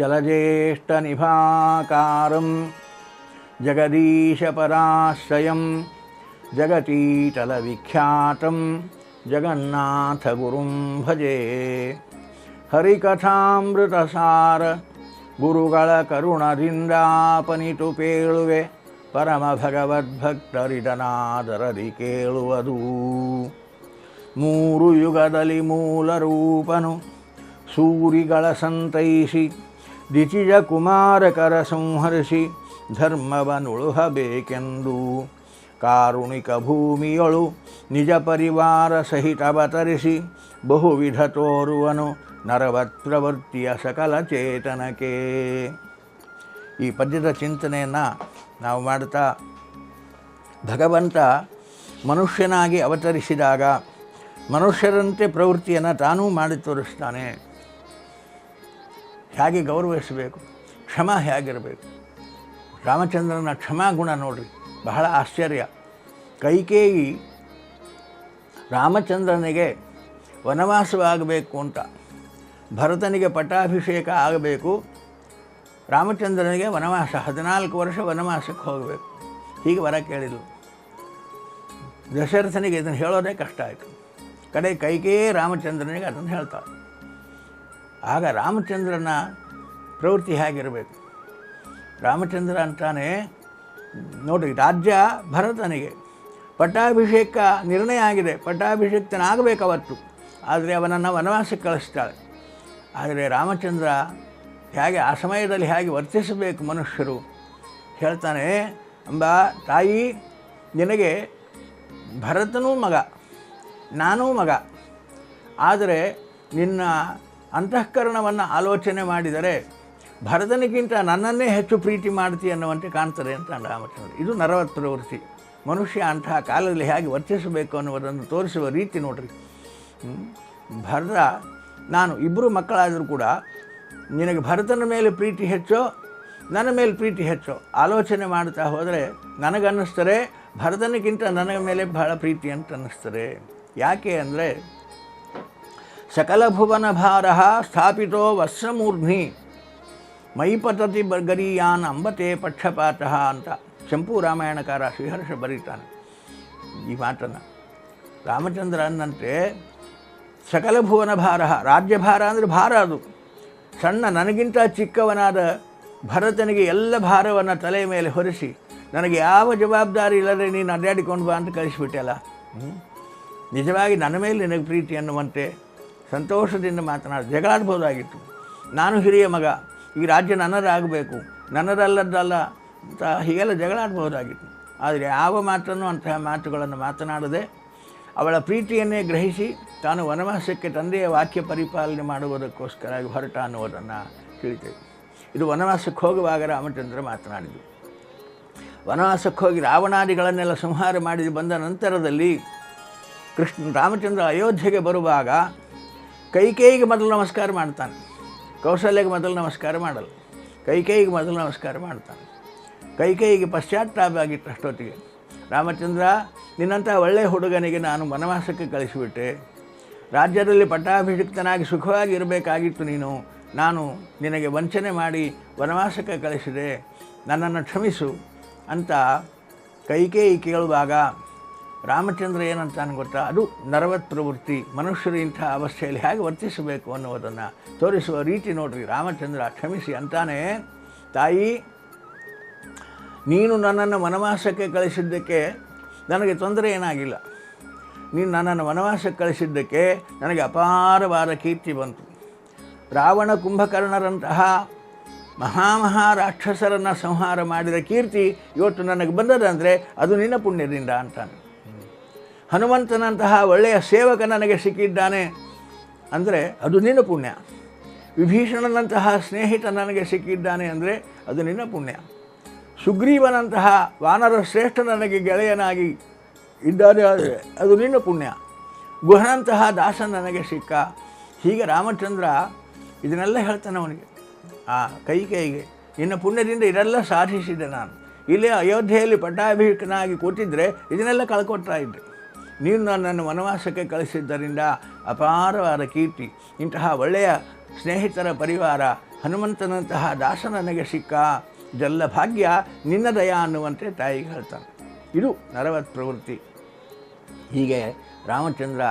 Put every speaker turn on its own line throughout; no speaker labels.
जलज्येष्ठनिभाकारं जगदीशपराश्रयं जगतीतलविख्यातं जगन्नाथगुरुं भजे ಹರಿಕಥಾಮೃತಸಾರ ಗುರುಗಳ ಕರುಣದಿಂದಾಪನಿತು ಪೇಳುವೆ ಪರಮ ಭಗವದ್ಭಕ್ತರಿದನಾದರದಿ ಕೇಳುವುದು ಮೂರು ಯುಗದಲ್ಲಿ ಮೂಲ ರೂಪನು ಸೂರಿಗಳ ಸಂತೈಸಿ ದಿಚಿಜ ಕುಮಾರಕರ ಸಂಹರಿಸಿ ಧರ್ಮವನುಳುಹಬೇಕೆಂದು. ಕಾರುಣಿಕ ಭೂಮಿಯೊಳು ನಿಜ ಪರಿವಾರ ಸಹಿತವತರಿಸಿ ಬಹುವಿಧ ತೋರುವನು ನರವತ್ ಪ್ರವೃತ್ತಿಯ ಸಕಲ ಚೇತನಕ್ಕೆ ಈ ಪದ್ಯದ ಚಿಂತನೆಯನ್ನು ನಾವು ಮಾಡ್ತಾ ಭಗವಂತ ಮನುಷ್ಯನಾಗಿ ಅವತರಿಸಿದಾಗ ಮನುಷ್ಯರಂತೆ ಪ್ರವೃತ್ತಿಯನ್ನು ತಾನೂ ಮಾಡಿ ತೋರಿಸ್ತಾನೆ. ಹೇಗೆ ಗೌರವಿಸಬೇಕು? ಕ್ಷಮ ಹೇಗಿರಬೇಕು? ರಾಮಚಂದ್ರನ ಕ್ಷಮಾಗುಣ ನೋಡ್ರಿ, ಬಹಳ ಆಶ್ಚರ್ಯ. ಕೈಕೇಯಿ ರಾಮಚಂದ್ರನಿಗೆ ವನವಾಸವಾಗಬೇಕು ಅಂತ, ಭರತನಿಗೆ ಪಟ್ಟಾಭಿಷೇಕ ಆಗಬೇಕು, ರಾಮಚಂದ್ರನಿಗೆ ವನವಾಸ, ಹದಿನಾಲ್ಕು ವರ್ಷ ವನವಾಸಕ್ಕೆ ಹೋಗಬೇಕು. ಹೀಗೆ ವರ ಕೇಳಿದ್ಲು. ದಶರಥನಿಗೆ ಇದನ್ನು ಹೇಳೋದೇ ಕಷ್ಟ ಆಯಿತು. ಕಡೆ ಕೈಕೇ ರಾಮಚಂದ್ರನಿಗೆ ಅದನ್ನು ಹೇಳ್ತಾಳೆ. ಆಗ ರಾಮಚಂದ್ರನ ಪ್ರವೃತ್ತಿ ಹೇಗಿರಬೇಕು? ರಾಮಚಂದ್ರ ಅಂತಾನೆ, ನೋಡಿ, ರಾಜ್ಯ ಭರತನಿಗೆ. ಪಟ್ಟಾಭಿಷೇಕ ನಿರ್ಣಯ ಆಗಿದೆ. ಪಟ್ಟಾಭಿಷೇಕ್ತನಾಗಬೇಕು ಅವತ್ತು ಆದರೆ ಅವನನ್ನು ವನವಾಸಕ್ಕೆ ಕಳಿಸ್ತಾಳೆ. ಆದರೆ ರಾಮಚಂದ್ರ ಹೇಗೆ ಆ ಸಮಯದಲ್ಲಿ ಹೇಗೆ ವರ್ತಿಸಬೇಕು ಮನುಷ್ಯರು? ಹೇಳ್ತಾನೆ, ಅಂಬ, ತಾಯಿ, ನಿನಗೆ ಭರತನೂ ಮಗ, ನಾನೂ ಮಗ. ಆದರೆ ನಿನ್ನ ಅಂತಃಕರಣವನ್ನು ಆಲೋಚನೆ ಮಾಡಿದರೆ ಭರತನಿಗಿಂತ ನನ್ನನ್ನೇ ಹೆಚ್ಚು ಪ್ರೀತಿ ಮಾಡ್ತಿ ಅನ್ನುವಂತೆ ಕಾಣ್ತಾರೆ ಅಂತ ರಾಮಚಂದ್ರ. ಇದು ನರವತ್ತರ ವೃತ್ತಿ. ಮನುಷ್ಯ ಅಂತಹ ಕಾಲದಲ್ಲಿ ಹೇಗೆ ವರ್ತಿಸಬೇಕು ಅನ್ನುವುದನ್ನು ತೋರಿಸುವ ರೀತಿ ನೋಡ್ರಿ? ಭರತ, ನಾನು ಇಬ್ಬರು ಮಕ್ಕಳಾದರೂ ಕೂಡ ನಿನಗೆ ಭರತನ ಮೇಲೆ ಪ್ರೀತಿ ಹೆಚ್ಚೋ, ನನ್ನ ಮೇಲೆ ಪ್ರೀತಿ ಹೆಚ್ಚೋ? ಆಲೋಚನೆ ಮಾಡ್ತಾ ಹೋದರೆ ನನಗನ್ನಿಸ್ತಾರೆ, ಭರತನಿಗಿಂತ ನನಗ ಮೇಲೆ ಬಹಳ ಪ್ರೀತಿ ಅಂತ ಅನ್ನಿಸ್ತಾರೆ ಯಾಕೆ ಅಂದರೆ ಸಕಲ ಭುವನ ಭಾರ ಸ್ಥಾಪಿತೋ ವಸ್ತ್ರಮೂರ್ಧ್ನಿ ಮೈಪತತಿ ಗರೀಯಾನ್ ಅಂಬತೆ ಪಕ್ಷಪಾತ ಅಂತ ಶಂಪು ರಾಮಾಯಣಕಾರ ಶ್ರೀಹರ್ಷ ಬರೀತಾನೆ. ಈ ಮಾತನ್ನು ಸಕಲ ಭುವನ ಭಾರ ರಾಜ್ಯಭಾರ ಅಂದರೆ ಭಾರ ಅದು. ಸಣ್ಣ ನನಗಿಂತ ಚಿಕ್ಕವನಾದ ಭರತನಿಗೆ ಎಲ್ಲ ಭಾರವನ್ನು ತಲೆಯ ಮೇಲೆ ಹೊರಿಸಿ, ನನಗೆ ಯಾವ ಜವಾಬ್ದಾರಿ ಇಲ್ಲದೆ ನೀನು ಅಡ್ಡಾಡಿಕೊಂಡು ಬಾ ಅಂತ ಕಳಿಸ್ಬಿಟ್ಟಲ್ಲ? ನಿಜವಾಗಿ ನನ್ನ ಮೇಲೆ ನಿನಗೆ ಪ್ರೀತಿ ಅನ್ನುವಂತೆ ಸಂತೋಷದಿಂದ ಮಾತನಾಡ. ಜಗಳಾಡ್ಬೋದಾಗಿತ್ತು. ನಾನು ಹಿರಿಯ ಮಗ. ಈ ರಾಜ್ಯ ನನ್ನದಾಗಬೇಕು ನನ್ನದಲ್ಲದ್ದಲ್ಲ ಅಂತ ಹೀಗೆಲ್ಲ ಜಗಳಾಡ್ಬೋದಾಗಿತ್ತು. ಆದರೆ ಯಾವ ಮಾತನ್ನು ಅಂತಹ ಮಾತುಗಳನ್ನು ಮಾತನಾಡದೆ ಅವಳ ಪ್ರೀತಿಯನ್ನೇ ಗ್ರಹಿಸಿ ತಾನು ವನವಾಸಕ್ಕೆ ತಂದೆಯ ವಾಕ್ಯ ಪರಿಪಾಲನೆ ಮಾಡುವುದಕ್ಕೋಸ್ಕರ ಹೊರಟ ಅನ್ನುವುದನ್ನು ತಿಳಿತೇವೆ. ಇದು ವನವಾಸಕ್ಕೆ ಹೋಗುವಾಗ ರಾಮಚಂದ್ರ ಮಾತನಾಡಿದರು ವನವಾಸಕ್ಕೆ ಹೋಗಿ ರಾವಣಾದಿಗಳನ್ನೆಲ್ಲ ಸಂಹಾರ ಮಾಡಿ ಬಂದ ನಂತರದಲ್ಲಿ ಕೃಷ್ಣ ರಾಮಚಂದ್ರ ಅಯೋಧ್ಯೆಗೆ ಬರುವಾಗ ಕೈಕೇಯಿಗೆ ಮೊದಲು ನಮಸ್ಕಾರ ಮಾಡ್ತಾನೆ. ಕೌಶಲ್ಯಕ್ಕೆ ಮೊದಲು ನಮಸ್ಕಾರ ಮಾಡಲ್ಲ. ಕೈಕೇಯಿಗೆ ಮೊದಲು ನಮಸ್ಕಾರ ಮಾಡ್ತಾನೆ. ಕೈಕೇಯಿಗೆ ಪಶ್ಚಾತ್ತಾಪ ಆಗಿತ್ತು ಅಷ್ಟೊತ್ತಿಗೆ. ರಾಮಚಂದ್ರ ನಿನ್ನಂಥ ಒಳ್ಳೆಯ ಹುಡುಗನಿಗೆ ನಾನು ವನವಾಸಕ್ಕೆ ಕಳಿಸಿಬಿಟ್ಟೆ. ರಾಜ್ಯದಲ್ಲಿ ಪಟ್ಟಾಭಿಷಿಕ್ತನಾಗಿ ಸುಖವಾಗಿ ಇರಬೇಕಾಗಿತ್ತು ನೀನು. ನಾನು ನಿನಗೆ ವಂಚನೆ ಮಾಡಿ ವನವಾಸಕ್ಕೆ ಕಳಿಸಿದೆ. ನನ್ನನ್ನು ಕ್ಷಮಿಸು ಅಂತ ಕೈಕೇಯಿ ಕೇಳುವಾಗ ರಾಮಚಂದ್ರ ಏನಂತಾನೆ ಗೊತ್ತಾ? ಅದು ನರವತ್ ಪ್ರವೃತ್ತಿ ಮನುಷ್ಯರು ಇಂಥ ಅವಸ್ಥೆಯಲ್ಲಿ ಹೇಗೆ ವರ್ತಿಸಬೇಕು ಅನ್ನೋದನ್ನು ತೋರಿಸುವ ರೀತಿ ನೋಡ್ರಿ. ರಾಮಚಂದ್ರ ಕ್ಷಮಿಸಿ ಅಂತಾನೆ, ತಾಯಿ, ನೀನು ನನ್ನನ್ನು ವನವಾಸಕ್ಕೆ ಕಳಿಸಿದ್ದಕ್ಕೆ ನನಗೆ ತೊಂದರೆ ಏನಾಗಿಲ್ಲ. ನೀನು ನನ್ನನ್ನು ವನವಾಸಕ್ಕೆ ಕಳಿಸಿದ್ದಕ್ಕೆ ನನಗೆ ಅಪಾರವಾದ ಕೀರ್ತಿ ಬಂತು. ರಾವಣ ಕುಂಭಕರ್ಣರಂತಹ ಮಹಾಮಹಾರಾಕ್ಷಸರನ್ನು ಸಂಹಾರ ಮಾಡಿದ ಕೀರ್ತಿ ಇವತ್ತು ನನಗೆ ಬಂದದಂದರೆ ಅದು ನಿನ್ನ ಪುಣ್ಯದಿಂದ ಅಂತಾನೆ. ಹನುಮಂತನಂತಹ ಒಳ್ಳೆಯ ಸೇವಕ ನನಗೆ ಸಿಕ್ಕಿದ್ದಾನೆ ಅಂದರೆ ಅದು ನಿನ್ನ ಪುಣ್ಯ. ವಿಭೀಷಣನಂತಹ ಸ್ನೇಹಿತ ನನಗೆ ಸಿಕ್ಕಿದ್ದಾನೆ ಅಂದರೆ ಅದು ನಿನ್ನ ಪುಣ್ಯ. ಸುಗ್ರೀವನಂತಹ ವಾನರ ಶ್ರೇಷ್ಠ ನನಗೆ ಗೆಳೆಯನಾಗಿ ಇದ್ದಾನೆ ಅದು ನಿನ್ನ ಪುಣ್ಯ. ಗುಹನಂತಹ ದಾಸ ನನಗೆ ಸಿಕ್ಕ. ಹೀಗೆ ರಾಮಚಂದ್ರ ಇದನ್ನೆಲ್ಲ ಹೇಳ್ತಾನೆ ಅವನಿಗೆ. ಆ ಕೈ ಕೈಗೆ. ನಿನ್ನ ಪುಣ್ಯದಿಂದ ಇದೆಲ್ಲ ಸಾಧಿಸಿದೆ ನಾನು. ಇಲ್ಲಿ ಅಯೋಧ್ಯೆಯಲ್ಲಿ ಪಟ್ಟಾಭಿಷೇಕನಾಗಿ ಕೂತಿದ್ದರೆ ಇದನ್ನೆಲ್ಲ ಕಳ್ಕೊಡ್ತಾ ಇದ್ದೆ. ನೀನು ನನ್ನನ್ನು ವನವಾಸಕ್ಕೆ ಕಳಿಸಿದ್ದರಿಂದ ಅಪಾರವಾದ ಕೀರ್ತಿ, ಇಂತಹ ಒಳ್ಳೆಯ ಸ್ನೇಹಿತರ ಪರಿವಾರ, ಹನುಮಂತನಂತಹ ದಾಸ ನನಗೆ ಸಿಕ್ಕ ಇದೆಲ್ಲ ಭಾಗ್ಯ ನಿನ್ನ ದಯ ಅನ್ನುವಂತೆ ತಾಯಿಗೆ ಹೇಳ್ತಾನೆ ಇದು ನರವತ್ ಪ್ರವೃತ್ತಿ. ಹೀಗೆ ರಾಮಚಂದ್ರ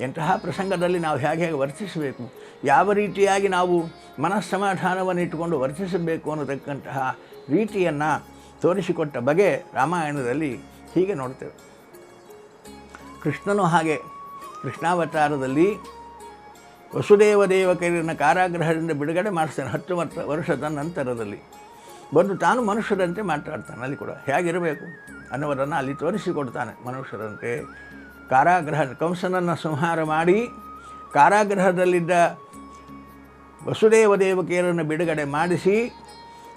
ಎಂತಹ ಪ್ರಸಂಗದಲ್ಲಿ ನಾವು ಹೇಗೆ ಹೇಗೆ ವರ್ತಿಸಬೇಕು, ಯಾವ ರೀತಿಯಾಗಿ ನಾವು ಮನಸ್ಸಮಾಧಾನವನ್ನು ಇಟ್ಟುಕೊಂಡು ವರ್ತಿಸಬೇಕು ಅನ್ನತಕ್ಕಂತಹ ರೀತಿಯನ್ನು ತೋರಿಸಿಕೊಟ್ಟ ಬಗೆ ರಾಮಾಯಣದಲ್ಲಿ ಹೀಗೆ ನೋಡ್ತೇವೆ. ಕೃಷ್ಣನು ಹಾಗೆ ಕೃಷ್ಣಾವತಾರದಲ್ಲಿ ವಸುದೇವ ದೇವಕರಿನ ಕಾರಾಗೃಹದಿಂದ ಬಿಡುಗಡೆ ಮಾಡಿಸ್ತಾನೆ ಹತ್ತು ವರ್ಷ ವರ್ಷದ ನಂತರದಲ್ಲಿ. ಬಂದು ತಾನು ಮನುಷ್ಯರಂತೆ ಮಾತಾಡ್ತಾನೆ ಅಲ್ಲಿ ಕೂಡ. ಹೇಗಿರಬೇಕು? ಅನ್ನೋದನ್ನು ಅಲ್ಲಿ ತೋರಿಸಿಕೊಡ್ತಾನೆ ಮನುಷ್ಯರಂತೆ. ಕಾರಾಗೃಹ ಕಂಸನನ್ನು ಸಂಹಾರ ಮಾಡಿ ಕಾರಾಗೃಹದಲ್ಲಿದ್ದ ವಸುದೇವ ದೇವಕಿಯರನ್ನು ಬಿಡುಗಡೆ ಮಾಡಿಸಿ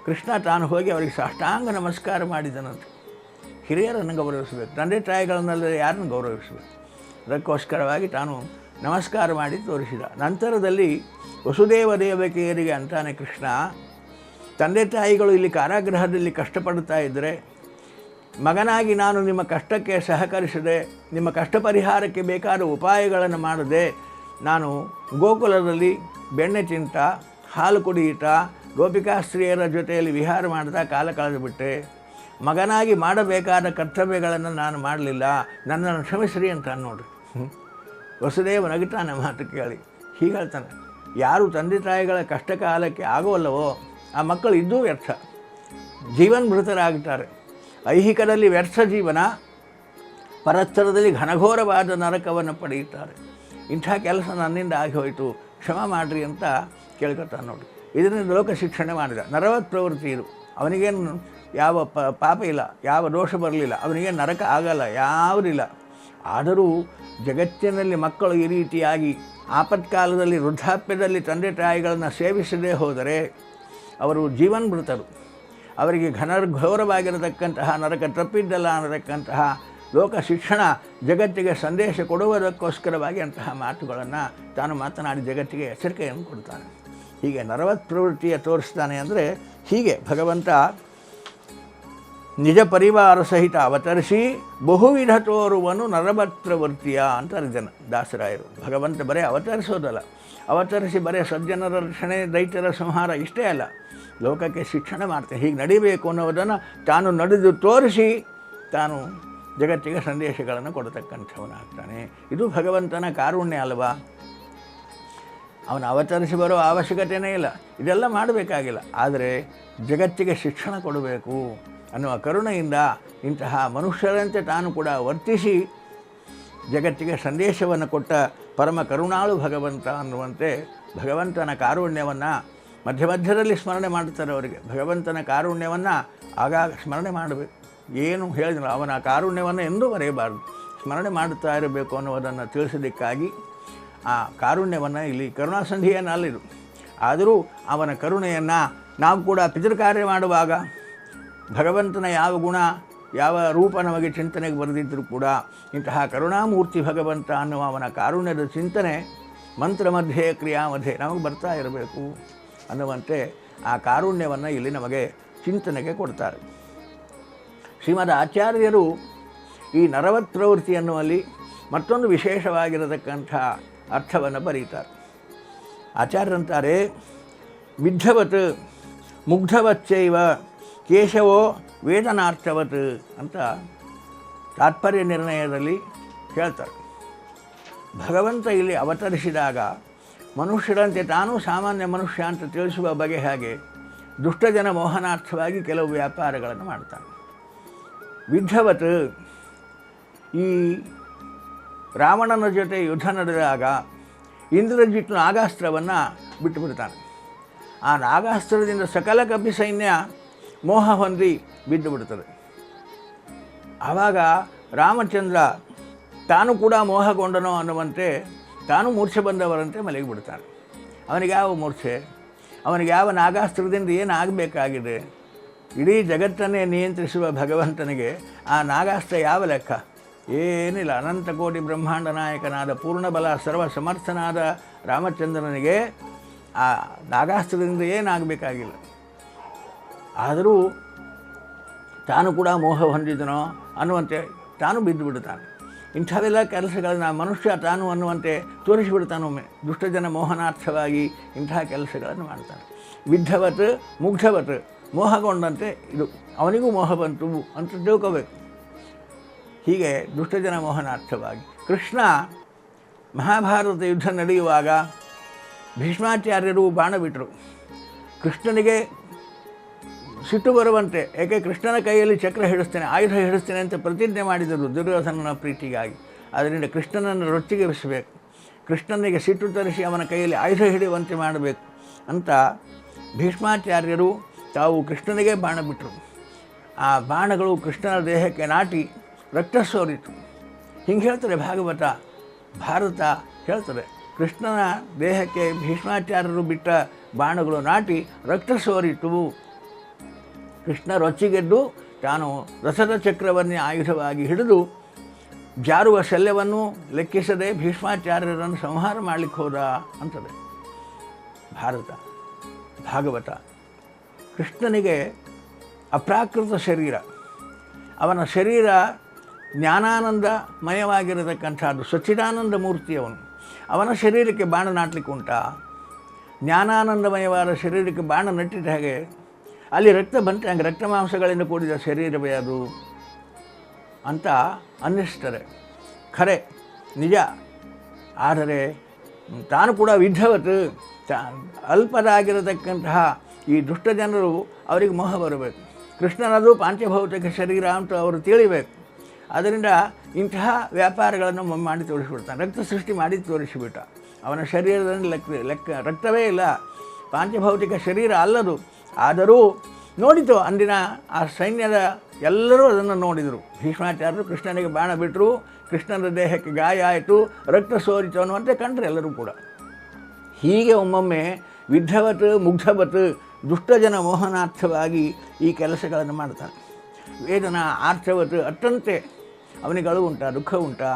ಕೃಷ್ಣ ತಾನು ಹೋಗಿ ಅವರಿಗೆ ಸಾಷ್ಟಾಂಗ ನಮಸ್ಕಾರ ಮಾಡಿದನಂತೆ. ಹಿರಿಯರನ್ನು ಗೌರವಿಸಬೇಕು. ತಂದೆ ತಾಯಿಗಳನ್ನೆಲ್ಲ ಯಾರನ್ನು ಗೌರವಿಸಬೇಕು? ಅದಕ್ಕೋಸ್ಕರವಾಗಿ ತಾನು ನಮಸ್ಕಾರ ಮಾಡಿ ತೋರಿಸಿದ. ನಂತರದಲ್ಲಿ ವಸುದೇವ ದೇವಕಿಯರಿಗೆ ಅಂತಾನೆ ಕೃಷ್ಣ, ತಂದೆ ತಾಯಿಗಳು ಇಲ್ಲಿ ಕಾರಾಗೃಹದಲ್ಲಿ ಕಷ್ಟಪಡುತ್ತಾ ಇದ್ದರೆ, ಮಗನಾಗಿ ನಾನು ನಿಮ್ಮ ಕಷ್ಟಕ್ಕೆ ಸಹಕರಿಸದೆ, ನಿಮ್ಮ ಕಷ್ಟ ಪರಿಹಾರಕ್ಕೆ ಬೇಕಾದ ಉಪಾಯಗಳನ್ನು ಮಾಡದೆ, ನಾನು ಗೋಕುಲದಲ್ಲಿ ಬೆಣ್ಣೆ ತಿಂತ, ಹಾಲು ಕುಡಿಯುತ್ತಾ ಗೋಪಿಕಾಸ್ತ್ರೀಯರ ಜೊತೆಯಲ್ಲಿ ವಿಹಾರ ಮಾಡ್ತಾ ಕಾಲ ಕಳೆದುಬಿಟ್ಟೆ. ಮಗನಾಗಿ ಮಾಡಬೇಕಾದ ಕರ್ತವ್ಯಗಳನ್ನು ನಾನು ಮಾಡಲಿಲ್ಲ ನನ್ನನ್ನು ಕ್ಷಮಿಸ್ರಿ ಅಂತ ನೋಡ್ರಿ. ವಸುದೇವ ನಗಿತಾನೆ ಮಾತು ಕೇಳಿ. ಹೀಗೆ ಹೇಳ್ತಾನೆ ಯಾರು ತಂದೆ ತಾಯಿಗಳ ಕಷ್ಟ ಕಾಲಕ್ಕೆ ಆಗೋಲ್ಲವೋ ಆ ಮಕ್ಕಳು ಇದ್ದೂ ವ್ಯರ್ಥ. ಜೀವನ್ಮೃತರಾಗುತ್ತಾರೆ ಐಹಿಕದಲ್ಲಿ ವ್ಯರ್ಥ ಜೀವನ ಪರಸ್ಥರದಲ್ಲಿ ಘನಘೋರವಾದ ನರಕವನ್ನು ಪಡೆಯುತ್ತಾರೆ. ಇಂಥ ಕೆಲಸ ನನ್ನಿಂದ ಆಗಿ ಹೋಯಿತು ಕ್ಷಮ ಮಾಡಿರಿ ಅಂತ ಕೇಳ್ಕೊತಾನೆ ನೋಡಿ ಇದರಿಂದ ಲೋಕ ಶಿಕ್ಷಣ ಮಾಡಿದ. ನರವತ್ ಪ್ರವೃತ್ತಿ ಇದು ಅವನಿಗೇನು ಯಾವ ಪ ಪಾಪ ಇಲ್ಲ, ಯಾವ ದೋಷ ಬರಲಿಲ್ಲ, ಅವನಿಗೆ ನರಕ ಆಗಲ್ಲ ಯಾವುದಿಲ್ಲ ಆದರೂ ಜಗತ್ತಿನಲ್ಲಿ ಮಕ್ಕಳು ಈ ರೀತಿಯಾಗಿ ಆಪತ್ಕಾಲದಲ್ಲಿ, ವೃದ್ಧಾಪ್ಯದಲ್ಲಿ ತಂದೆ ತಾಯಿಗಳನ್ನು ಸೇವಿಸದೇ ಹೋದರೆ ಅವರು ಜೀವನ್ಮೃತರು. ಅವರಿಗೆ ಘನಘೋರವಾಗಿರತಕ್ಕಂತಹ ನರಕ ತಪ್ಪಿದ್ದಲ್ಲ ಅನ್ನತಕ್ಕಂತಹ ಲೋಕ ಶಿಕ್ಷಣ ಜಗತ್ತಿಗೆ ಸಂದೇಶ ಕೊಡುವುದಕ್ಕೋಸ್ಕರವಾಗಿ ಅಂತಹ ಮಾತುಗಳನ್ನು ತಾನು ಮಾತನಾಡಿ ಜಗತ್ತಿಗೆ ಎಚ್ಚರಿಕೆಯನ್ನು ಕೊಡ್ತಾನೆ. ಹೀಗೆ ನರವತ್ ಪ್ರವೃತ್ತಿಯ ತೋರಿಸ್ತಾನೆ ಅಂದರೆ ಹೀಗೆ ಭಗವಂತ ನಿಜ ಪರಿವಾರ ಸಹಿತ ಅವತರಿಸಿ ಬಹುವಿಧ ತೋರುವನು ನರಭತ್ರವರ್ತಿಯ ಅಂತ ಜನ ದಾಸರಾಯರು. ಭಗವಂತ ಬರೇ ಅವತರಿಸೋದಲ್ಲ. ಅವತರಿಸಿ ಬರೇ ಸಜ್ಜನರ ರಕ್ಷಣೆ, ದೈತ್ಯರ ಸಂಹಾರ ಇಷ್ಟೇ ಅಲ್ಲ. ಲೋಕಕ್ಕೆ ಶಿಕ್ಷಣ ಮಾಡ್ತೇನೆ ಹೀಗೆ ನಡಿಬೇಕು ಅನ್ನೋದನ್ನು ತಾನು ನಡೆದು ತೋರಿಸಿ ತಾನು ಜಗತ್ತಿಗೆ ಸಂದೇಶಗಳನ್ನು ಕೊಡತಕ್ಕಂಥವನಾಗ್ತಾನೆ. ಇದು ಭಗವಂತನ ಕಾರುಣ್ಯ ಅಲ್ವಾ? ಅವನು ಅವತರಿಸಿ ಬರೋ ಅವಶ್ಯಕತೆಯೇ ಇಲ್ಲ. ಇದೆಲ್ಲ ಮಾಡಬೇಕಾಗಿಲ್ಲ. ಆದರೆ ಜಗತ್ತಿಗೆ ಶಿಕ್ಷಣ ಕೊಡಬೇಕು ಅನ್ನುವ ಕರುಣೆಯಿಂದ ಇಂತಹ ಮನುಷ್ಯರಂತೆ ತಾನು ಕೂಡ ವರ್ತಿಸಿ ಜಗತ್ತಿಗೆ ಸಂದೇಶವನ್ನು ಕೊಟ್ಟ ಪರಮ ಕರುಣಾಳು ಭಗವಂತ ಅನ್ನುವಂತೆ ಭಗವಂತನ ಕಾರುಣ್ಯವನ್ನು ಮಧ್ಯ ಮಧ್ಯದಲ್ಲಿ ಸ್ಮರಣೆ ಮಾಡುತ್ತಾರೆ ಅವರಿಗೆ. ಭಗವಂತನ ಕಾರುಣ್ಯವನ್ನು ಆಗಾಗ ಸ್ಮರಣೆ ಮಾಡಬೇಕು. ಏನು ಹೇಳಿದ್ರು ಅವನ ಕಾರುಣ್ಯವನ್ನು ಎಂದೂ ಮರೆಯಬಾರದು. ಸ್ಮರಣೆ ಮಾಡುತ್ತಾ ಇರಬೇಕು ಅನ್ನುವುದನ್ನು ತಿಳಿಸೋದಕ್ಕಾಗಿ ಆ ಕಾರುಣ್ಯವನ್ನು ಇಲ್ಲಿ ಕರುಣಾಸಂಧಿಯನ್ನಲ್ಲಿದು ಆದರೂ ಅವನ ಕರುಣೆಯನ್ನು ನಾವು ಕೂಡ ಪಿತೃಕಾರ್ಯ ಮಾಡುವಾಗ ಭಗವಂತನ ಯಾವ ಗುಣ, ಯಾವ ರೂಪ ನಮಗೆ ಚಿಂತನೆಗೆ ಬರೆದಿದ್ದರೂ ಕೂಡ ಇಂತಹ ಕರುಣಾಮೂರ್ತಿ ಭಗವಂತ ಅನ್ನುವ ಅವನ ಕಾರುಣ್ಯದ ಚಿಂತನೆ ಮಂತ್ರ ಮಧ್ಯೆ, ಕ್ರಿಯಾ ಮಧ್ಯೆ ನಮಗೆ ಬರ್ತಾ ಇರಬೇಕು ಅನ್ನುವಂತೆ ಆ ಕಾರುಣ್ಯವನ್ನು ಇಲ್ಲಿ ನಮಗೆ ಚಿಂತನೆಗೆ ಕೊಡ್ತಾರೆ. ಶ್ರೀಮದ್ ಆಚಾರ್ಯರು ಈ ನರವತ್ ಪ್ರವೃತ್ತಿ ಅನ್ನುವಲ್ಲಿ ಮತ್ತೊಂದು ವಿಶೇಷವಾಗಿರತಕ್ಕಂಥ ಅರ್ಥವನ್ನು ಬರೀತಾರೆ. ಆಚಾರ್ಯರಂತಾರೆ ವಿದ್ಧವತ್ ಮುಗ್ಧವಚ್ಚೈವ, ಕೇಶವೋ ವೇದನಾರ್ಥವತ್ ಅಂತ ತಾತ್ಪರ್ಯ ನಿರ್ಣಯದಲ್ಲಿ ಹೇಳ್ತಾರೆ. ಭಗವಂತ ಇಲ್ಲಿ ಅವತರಿಸಿದಾಗ ಮನುಷ್ಯರಂತೆ ತಾನೂ ಸಾಮಾನ್ಯ ಮನುಷ್ಯ ಅಂತ ತಿಳಿಸುವ ಬಗೆ ಹಾಗೆ ದುಷ್ಟಜನ ಮೋಹನಾರ್ಥವಾಗಿ ಕೆಲವು ವ್ಯಾಪಾರಗಳನ್ನು ಮಾಡ್ತಾನೆ. ವಿದ್ಧವತ್ ಈ ರಾವಣನ ಜೊತೆ ಯುದ್ಧ ನಡೆದಾಗ ಇಂದ್ರಜಿತ್ನು ನಾಗಾಸ್ತ್ರವನ್ನು ಬಿಟ್ಟುಬಿಡ್ತಾನೆ. ಆ ನಾಗಾಸ್ತ್ರದಿಂದ ಸಕಲ ಕಪಿ ಸೈನ್ಯ ಮೋಹ ಹೊಂದಿ ಬಿದ್ದು ಬಿಡ್ತದೆ ಆವಾಗ ರಾಮಚಂದ್ರ ತಾನು ಕೂಡ ಮೋಹಗೊಂಡನೋ ಅನ್ನುವಂತೆ ತಾನು ಮೂರ್ಛೆ ಬಂದವರಂತೆ ಮಲಗಿ ಬಿಡ್ತಾನೆ ಅವನಿಗೆ ಯಾವ ಮೂರ್ಛೆ? ಅವನಿಗೆ ಯಾವ ನಾಗಾಸ್ತ್ರದಿಂದ ಏನಾಗಬೇಕಾಗಿದೆ ಇಡೀ ಜಗತ್ತನ್ನೇ ನಿಯಂತ್ರಿಸುವ ಭಗವಂತನಿಗೆ ಆ ನಾಗಾಸ್ತ್ರ ಯಾವ ಲೆಕ್ಕ? ಏನಿಲ್ಲ, ಅನಂತ ಕೋಟಿ ಬ್ರಹ್ಮಾಂಡ ನಾಯಕನಾದ ಪೂರ್ಣಬಲ ಸರ್ವ ಸಮರ್ಥನಾದ ರಾಮಚಂದ್ರನಿಗೆ ಆ ನಾಗಾಸ್ತ್ರದಿಂದ ಏನಾಗಬೇಕಾಗಿಲ್ಲ. ಆದರೂ ತಾನು ಕೂಡ ಮೋಹ ಹೊಂದಿದನೋ ಅನ್ನುವಂತೆ ತಾನು ಬಿದ್ದು ಬಿಡುತ್ತಾನೆ. ಇಂಥವೆಲ್ಲ ಕೆಲಸಗಳನ್ನು ಮನುಷ್ಯ ತಾನು ಅನ್ನುವಂತೆ ತೋರಿಸಿಬಿಡ್ತಾನೊಮ್ಮೆ ದುಷ್ಟಜನ ಮೋಹನಾರ್ಥವಾಗಿ ಇಂತಹ ಕೆಲಸಗಳನ್ನು ಮಾಡ್ತಾನೆ. ವಿದ್ಧವತ್, ಮುಗ್ಧವತ್ ಮೋಹಗೊಂಡಂತೆ ಇದು. ಅವನಿಗೂ ಮೋಹ ಬಂತು ಅಂತ ತಿಳ್ಕೋಬೇಕು. ಹೀಗೆ ದುಷ್ಟಜನ ಮೋಹನಾರ್ಥವಾಗಿ ಕೃಷ್ಣ ಮಹಾಭಾರತ ಯುದ್ಧ ನಡೆಯುವಾಗ ಭೀಷ್ಮಾಚಾರ್ಯರು ಬಾಣ ಬಿಟ್ಟರು ಕೃಷ್ಣನಿಗೆ ಸಿಟ್ಟು ಬರುವಂತೆ, ಏಕೆ ಕೃಷ್ಣನ ಕೈಯಲ್ಲಿ ಚಕ್ರ ಹಿಡಿಸ್ತೇನೆ, ಆಯುಧ ಹಿಡಿಸ್ತೇನೆ ಅಂತ ಪ್ರತಿಜ್ಞೆ ಮಾಡಿದರು ದುರ್ಯೋಧನನ ಪ್ರೀತಿಗಾಗಿ. ಅದರಿಂದ ಕೃಷ್ಣನನ್ನು ರೊಚ್ಚಿಗೆರಿಸಬೇಕು ಕೃಷ್ಣನಿಗೆ ಸಿಟ್ಟು ತರಿಸಿ ಅವನ ಕೈಯಲ್ಲಿ ಆಯುಧ ಹಿಡಿಯುವಂತೆ ಮಾಡಬೇಕು ಅಂತ ಭೀಷ್ಮಾಚಾರ್ಯರು ತಾವು ಕೃಷ್ಣನಿಗೆ ಬಾಣ ಬಿಟ್ಟರು ಆ ಬಾಣಗಳು ಕೃಷ್ಣನ ದೇಹಕ್ಕೆ ನಾಟಿ ರಕ್ತ ಸೋರಿತು ಹಿಂಗೆ ಹೇಳ್ತಾರೆ ಭಾಗವತ. ಭಾರತ ಹೇಳ್ತಾರೆ, ಕೃಷ್ಣನ ದೇಹಕ್ಕೆ ಭೀಷ್ಮಾಚಾರ್ಯರು ಬಿಟ್ಟ ಬಾಣಗಳು ನಾಟಿ ರಕ್ತ ಸೋರಿತು ಕೃಷ್ಣ ರೊಚ್ಚಿಗೆದ್ದು ತಾನು ರಸದ ಚಕ್ರವನ್ನೇ ಆಯುಧವಾಗಿ ಹಿಡಿದು ಜಾರುವ ಶಲ್ಯವನ್ನು ಲೆಕ್ಕಿಸದೆ ಭೀಷ್ಮಾಚಾರ್ಯರನ್ನು ಸಂಹಾರ ಮಾಡಲಿಕ್ಕೆ ಹೋದ ಅಂತದೆ. ಭಾರತ, ಭಾಗವತ. ಕೃಷ್ಣನಿಗೆ ಅಪ್ರಾಕೃತ ಶರೀರ. ಅವನ ಶರೀರ ಜ್ಞಾನಾನಂದಮಯವಾಗಿರತಕ್ಕಂಥದ್ದು ಸಚ್ಚಿದಾನಂದ ಮೂರ್ತಿ ಅವನು ಶರೀರಕ್ಕೆ ಬಾಣ ನಾಟ್ಲಿಕ್ಕೆ ಉಂಟಾ? ಜ್ಞಾನಾನಂದಮಯವಾದ ಶರೀರಕ್ಕೆ ಬಾಣ ನಟ್ಟಿದ ಹಾಗೆ? ಅಲ್ಲಿ ರಕ್ತ ಬಂತೆ, ಹಂಗೆ ರಕ್ತ ಮಾಂಸಗಳಿಂದ ಕೂಡಿದ ಶರೀರವೇ ಅದು? ಅಂತ ಅನ್ನಿಸ್ತಾರೆ. ಖರೆ, ನಿಜ. ಆದರೆ, ತಾನು ಕೂಡ ವಿಧವತ್ ಅಲ್ಪದಾಗಿರತಕ್ಕಂತಹ ಈ ದುಷ್ಟ ಜನರು ಅವರಿಗೆ ಮೋಹ ಬರಬೇಕು. ಕೃಷ್ಣನದು ಪಾಂಚಭೌತಿಕ ಶರೀರ ಅಂತ ಅವರು ತಿಳಿಬೇಕು. ಅದರಿಂದ ಇಂತಹ ವ್ಯಾಪಾರಗಳನ್ನು ಮಾಡಿ ತೋರಿಸಿಬಿಡ್ತಾನೆ. ರಕ್ತ ಸೃಷ್ಟಿ ಮಾಡಿ ತೋರಿಸಿಬಿಟ್ಟ. ಅವನ ಶರೀರದಲ್ಲಿ ಲೆಕ್ಕ ಲೆಕ್ಕ, ರಕ್ತವೇ ಇಲ್ಲ. ಪಾಂಚಭೌತಿಕ ಶರೀರ ಅಲ್ಲದು. ಆದರೂ ನೋಡಿತು ಅಂದಿನ ಆ ಸೈನ್ಯದ ಎಲ್ಲರೂ ಅದನ್ನು ನೋಡಿದರು. ಭೀಷ್ಮಾಚಾರ್ಯರು ಕೃಷ್ಣನಿಗೆ ಬಾಣ ಬಿಟ್ಟರು ಕೃಷ್ಣನ ದೇಹಕ್ಕೆ ಗಾಯ ಆಯಿತು, ರಕ್ತ ಸೋರಿತು ಅನ್ನುವಂತೆ ಕಂಡ್ರೆ ಎಲ್ಲರೂ ಕೂಡ. ಹೀಗೆ ಒಮ್ಮೊಮ್ಮೆ ವಿದ್ಧವತ್ ಮುಗ್ಧವತ್, ದುಷ್ಟಜನ ಮೋಹನಾರ್ಥವಾಗಿ ಈ ಕೆಲಸಗಳನ್ನು ಮಾಡ್ತಾನೆ ವೇದನಾ ಆರ್ಥವತ್ ಅಟ್ಟಂತೆ ಅವನಿಗೆ ಅಳು ಉಂಟಾ, ದುಃಖ ಉಂಟಾ.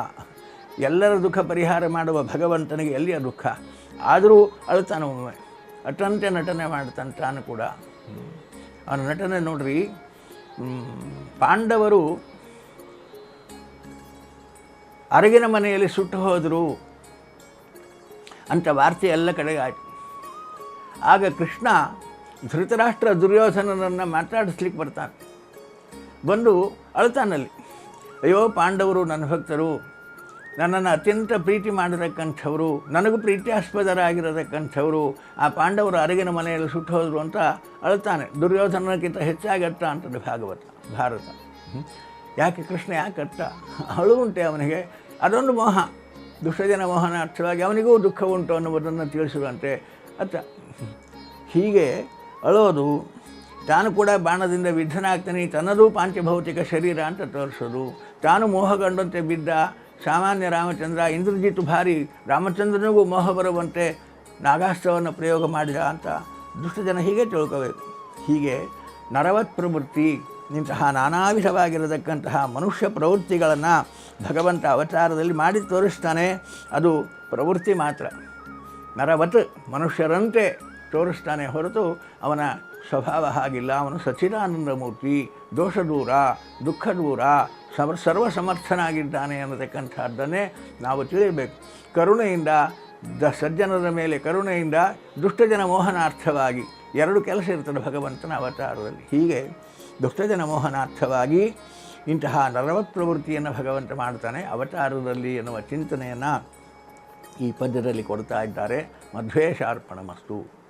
ಎಲ್ಲರ ದುಃಖ ಪರಿಹಾರ ಮಾಡುವ ಭಗವಂತನಿಗೆ ಎಲ್ಲಿಯ ದುಃಖ? ಆದರೂ ಅಳ್ತಾನೆ ಒಮ್ಮೆ. ಅಟ್ಟಂತೆ ನಟನೆ ಮಾಡ್ತಾನೆ ತಾನು ಕೂಡ. ಅವನ ನಟನೆ ನೋಡ್ರಿ ಪಾಂಡವರು ಅರಗಿನ ಮನೆಯಲ್ಲಿ ಸುಟ್ಟು ಹೋದರು ಅಂತ ವಾರ್ತೆ ಎಲ್ಲ ಕಡೆಗೆ ಆಯಿತು. ಆಗ ಕೃಷ್ಣ ಧೃತರಾಷ್ಟ್ರ ದುರ್ಯೋಧನನನ್ನು ಮಾತಾಡಿಸ್ಲಿಕ್ಕೆ ಬರ್ತಾನೆ. ಬಂದು ಅಳ್ತಾನಲ್ಲಿ ಅಯ್ಯೋ ಪಾಂಡವರು, ನನ್ನ ಭಕ್ತರು, ನನ್ನನ್ನು ಅತ್ಯಂತ ಪ್ರೀತಿ ಮಾಡಿರತಕ್ಕಂಥವರು, ನನಗೂ ಪ್ರೀತ್ಯಾಸ್ಪದರಾಗಿರತಕ್ಕಂಥವರು, ಆ ಪಾಂಡವರು ಅರಗಿನ ಮನೆಯಲ್ಲಿ ಸುಟ್ಟು ಹೋದರು ಅಂತ ಅಳ್ತಾನೆ ದುರ್ಯೋಧನಕ್ಕಿಂತ ಹೆಚ್ಚಾಗಿ ಅತ್ತ ಅಂತದ್ದು ಭಾಗವತ, ಭಾರತ. ಯಾಕೆ ಕೃಷ್ಣ ಯಾಕೆ ಅತ್ತ ಅಳು ಉಂಟೆ ಅವನಿಗೆ. ಅದೊಂದು ಮೋಹ. ದುಷ್ಟಜನ ಮೋಹನ ಅರ್ಥವಾಗಿ ಅವನಿಗೂ ದುಃಖ ಉಂಟು ಅನ್ನುವುದನ್ನು ತಿಳಿಸುವಂತೆ ಅತ್ತ ಹೀಗೆ ಅಳೋದು, ತಾನು ಕೂಡ ಬಾಣದಿಂದ ವಿಧನಾಗ್ತಾನೆ, ತನ್ನದೂ ಪಾಂಚಭೌತಿಕ ಶರೀರ ಅಂತ ತೋರಿಸೋದು. ತಾನು ಮೋಹಗೊಂಡಂತೆ ಬಿದ್ದ ಸಾಮಾನ್ಯ ರಾಮಚಂದ್ರ, ಇಂದ್ರಜಿತ್ ಭಾರಿ ರಾಮಚಂದ್ರನಿಗೂ ಮೋಹ ಬರುವಂತೆ ನಾಗಾಸ್ತ್ರವನ್ನು ಪ್ರಯೋಗ ಮಾಡಿದ ಅಂತ ದುಷ್ಟಜನ ಹೀಗೆ ತಿಳ್ಕೋಬೇಕು. ಹೀಗೆ ನರವತ್ ಪ್ರವೃತ್ತಿ ಇಂತಹ ನಾನಾ ವಿಧವಾಗಿರತಕ್ಕಂತಹ ಮನುಷ್ಯ ಪ್ರವೃತ್ತಿಗಳನ್ನು ಭಗವಂತ ಅವತಾರದಲ್ಲಿ ಮಾಡಿ ತೋರಿಸ್ತಾನೆ, ಅದು ಪ್ರವೃತ್ತಿ ಮಾತ್ರ. ನರವತ್ ಮನುಷ್ಯರಂತೆ ತೋರಿಸ್ತಾನೆ ಹೊರತು ಅವನ ಸ್ವಭಾವ ಹಾಗಿಲ್ಲ. ಅವನು ಸಚ್ಚಿದಾನಂದ ಮೂರ್ತಿ ದೋಷ ದೂರ ದುಃಖ ದೂರ ಸಮ ಸರ್ವಸಮರ್ಥನಾಗಿದ್ದಾನೆ ಅನ್ನತಕ್ಕಂಥದ್ದನ್ನೇ ನಾವು ತಿಳಿಯಬೇಕು. ಕರುಣೆಯಿಂದ ದ ಸಜ್ಜನರ ಮೇಲೆ ಕರುಣೆಯಿಂದ ದುಷ್ಟಜನ ಮೋಹನಾರ್ಥವಾಗಿ ಎರಡು ಕೆಲಸ ಇರ್ತದೆ ಭಗವಂತನ ಅವತಾರದಲ್ಲಿ. ಹೀಗೆ ದುಷ್ಟಜನ ಮೋಹನಾರ್ಥವಾಗಿ ಇಂತಹ ನರವತ್ ಪ್ರವೃತ್ತಿಯನ್ನು ಭಗವಂತ ಮಾಡ್ತಾನೆ. ಅವತಾರದಲ್ಲಿ ಎನ್ನುವ ಚಿಂತನೆಯನ್ನು ಈ ಪದ್ಯದಲ್ಲಿ ಕೊಡ್ತಾ ಇದ್ದಾರೆ. ಮಧ್ವೇಶಾರ್ಪಣ ಮಸ್ತು